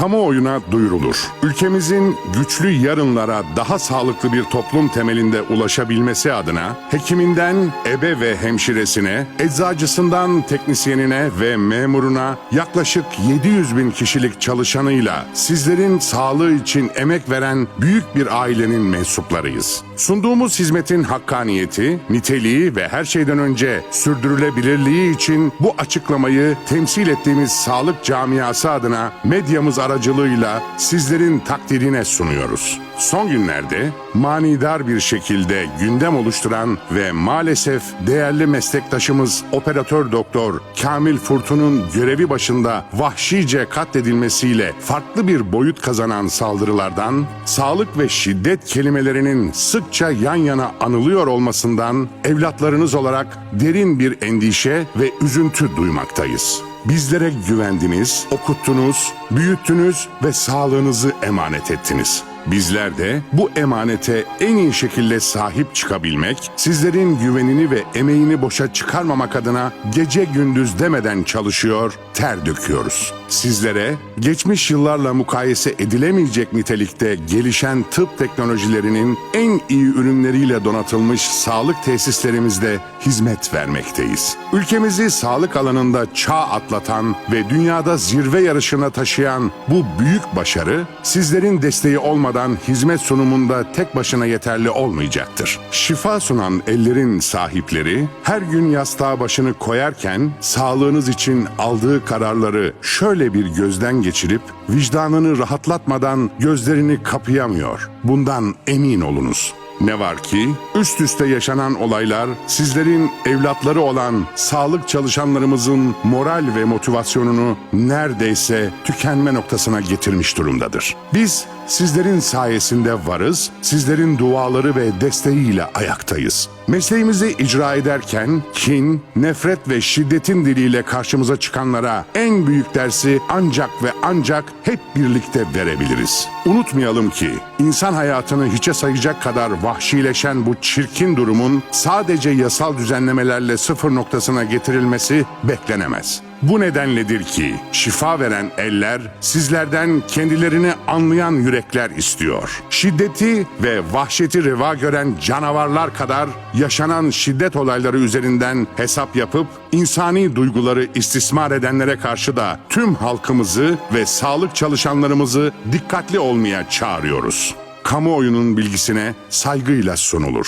kamuoyuna duyurulur. Ülkemizin güçlü yarınlara daha sağlıklı bir toplum temelinde ulaşabilmesi adına hekiminden ebe ve hemşiresine, eczacısından teknisyenine ve memuruna yaklaşık 700 bin kişilik çalışanıyla sizlerin sağlığı için emek veren büyük bir ailenin mensuplarıyız. Sunduğumuz hizmetin hakkaniyeti, niteliği ve her şeyden önce sürdürülebilirliği için bu açıklamayı temsil ettiğimiz sağlık camiası adına medyamız aracılığıyla sizlerin takdirine sunuyoruz. Son günlerde manidar bir şekilde gündem oluşturan ve maalesef değerli meslektaşımız operatör doktor Kamil Furtun'un görevi başında vahşice katledilmesiyle farklı bir boyut kazanan saldırılardan, sağlık ve şiddet kelimelerinin sıkça yan yana anılıyor olmasından evlatlarınız olarak derin bir endişe ve üzüntü duymaktayız. Bizlere güvendiniz, okuttunuz, büyüttünüz ve sağlığınızı emanet ettiniz. Bizler de bu emanete en iyi şekilde sahip çıkabilmek, sizlerin güvenini ve emeğini boşa çıkarmamak adına gece gündüz demeden çalışıyor, ter döküyoruz. Sizlere geçmiş yıllarla mukayese edilemeyecek nitelikte gelişen tıp teknolojilerinin en iyi ürünleriyle donatılmış sağlık tesislerimizde hizmet vermekteyiz. Ülkemizi sağlık alanında çağ atlatan ve dünyada zirve yarışına taşıyan bu büyük başarı sizlerin desteği olmadan hizmet sunumunda tek başına yeterli olmayacaktır. Şifa sunan ellerin sahipleri her gün yastığa başını koyarken sağlığınız için aldığı kararları şöyle bir gözden geçirip vicdanını rahatlatmadan gözlerini kapayamıyor. Bundan emin olunuz. Ne var ki üst üste yaşanan olaylar sizlerin evlatları olan sağlık çalışanlarımızın moral ve motivasyonunu neredeyse tükenme noktasına getirmiş durumdadır. Biz sizlerin sayesinde varız, sizlerin duaları ve desteğiyle ayaktayız. Mesleğimizi icra ederken kin, nefret ve şiddetin diliyle karşımıza çıkanlara en büyük dersi ancak ve ancak hep birlikte verebiliriz. Unutmayalım ki insan hayatını hiçe sayacak kadar vahşileşen bu çirkin durumun sadece yasal düzenlemelerle sıfır noktasına getirilmesi beklenemez. Bu nedenledir ki şifa veren eller sizlerden kendilerini anlayan yürekler istiyor. Şiddeti ve vahşeti reva gören canavarlar kadar yaşanan şiddet olayları üzerinden hesap yapıp insani duyguları istismar edenlere karşı da tüm halkımızı ve sağlık çalışanlarımızı dikkatli olmaya çağırıyoruz. Kamuoyunun bilgisine saygıyla sunulur.